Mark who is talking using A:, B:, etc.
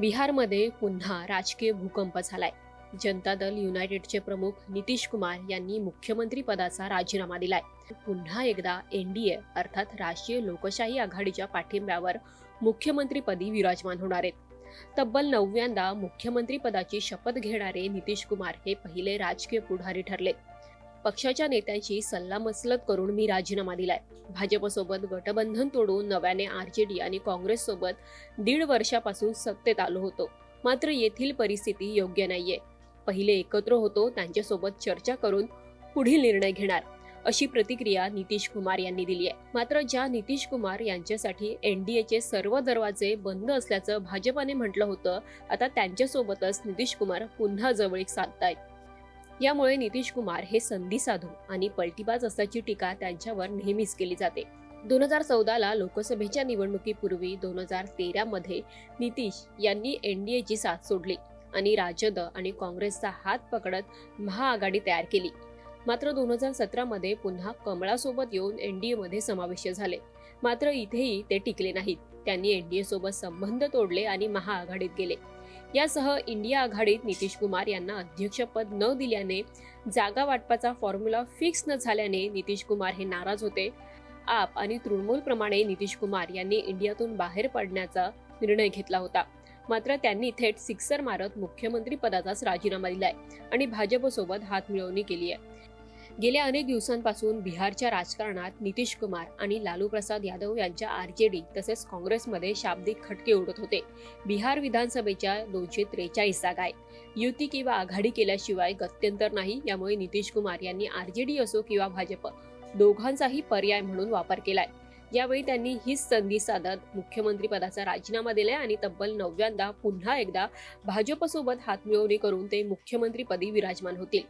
A: बिहारमध्ये पुन्हा राजकीय भूकंप झालाय. जनता दल युनायटेडचे प्रमुख नितीश कुमार यांनी मुख्यमंत्री पदाचा राजीनामा दिलाय. पुन्हा एकदा एनडीए अर्थात राष्ट्रीय लोकशाही आघाडीच्या पाठिंब्यावर मुख्यमंत्रीपदी विराजमान होणार आहेत. तब्बल नवव्यांदा मुख्यमंत्री पदाची शपथ घेणारे नितीश कुमार हे पहिले राजकीय पुढारी ठरले. पक्षाच्या नेत्यांशी सल्लामसलत करून मी राजीनामा दिलाय. भाजपसोबत गटबंधन तोडून नव्याने आरजेडी आणि काँग्रेससोबत दीड वर्षापासून सत्तेत आलो होतो. मात्र येथील परिस्थिती योग्य नाहीये. पहिले एकत्र होतो त्यांच्यासोबत चर्चा करून पुढील निर्णय घेणार अशी प्रतिक्रिया नितीश कुमार यांनी दिली आहे. मात्र ज्या नितीश कुमार यांच्यासाठी एनडीएचे सर्व दरवाजे बंद असल्याचं भाजपाने म्हटलं होतं आता त्यांच्यासोबतच नितीश कुमार पुन्हा जवळीक साधतायत. यामुळे नितीश कुमार हे संधी साधू आणि पलटीबाज असल्याची टीका त्यांच्यावर नेहमीच केली जाते. दोन हजार चौदाला लोकसभेच्या निवडणुकीपूर्वी दोन हजार तेरामध्ये नितीश यांनी एनडीएची साथ सोडली आणि राजद आणि काँग्रेसचा हात पकडत महाआघाडी तयार केली. मात्र दोन हजार सतरामध्ये पुन्हा कमळासोबत येऊन एनडीएमध्ये समाविष्ट झाले. मात्र इथेही ते टिकले नाहीत. त्यांनी एनडीए सोबत संबंध तोडले आणि महाआघाडीत गेले. यासह इंडिया आघाडीत नितीश कुमार यांना अध्यक्षपद न दिल्याने जागा वाटपाचा फॉर्म्युला फिक्स न झाल्याने नितीश कुमार हे नाराज होते. आप आणि तृणमूल प्रमाणे नितीश कुमार यांनी इंडियातून बाहेर पडण्याचा निर्णय घेतला होता. मात्र त्यांनी थेट सिक्सर मारत मुख्यमंत्री पदाचाच राजीनामा दिलाय आणि भाजपसोबत हात मिळवणी केली आहे गेल्या अनेक दिवसांपासून बिहारच्या राजकारणात नितीश कुमार आणि लालू प्रसाद यादव यांच्या आर जे डी तसेच काँग्रेसमध्ये शाब्दिक खटके उडत होते. बिहार विधानसभेच्या दोनशे त्रेचाळीस जागा आहेत. युती किंवा आघाडी केल्याशिवाय गत्यंतर नाही यामुळे नितीश कुमार यांनी डी असो किंवा भाजप दोघांचाही पर्याय म्हणून वापर केलाय. यावेळी त्यांनी हीच संधी साधत मुख्यमंत्रीपदाचा राजीनामा दिलाय आणि तब्बल नवव्यांदा पुन्हा एकदा भाजपसोबत हातमिळवणी करून ते मुख्यमंत्रीपदी विराजमान होतील.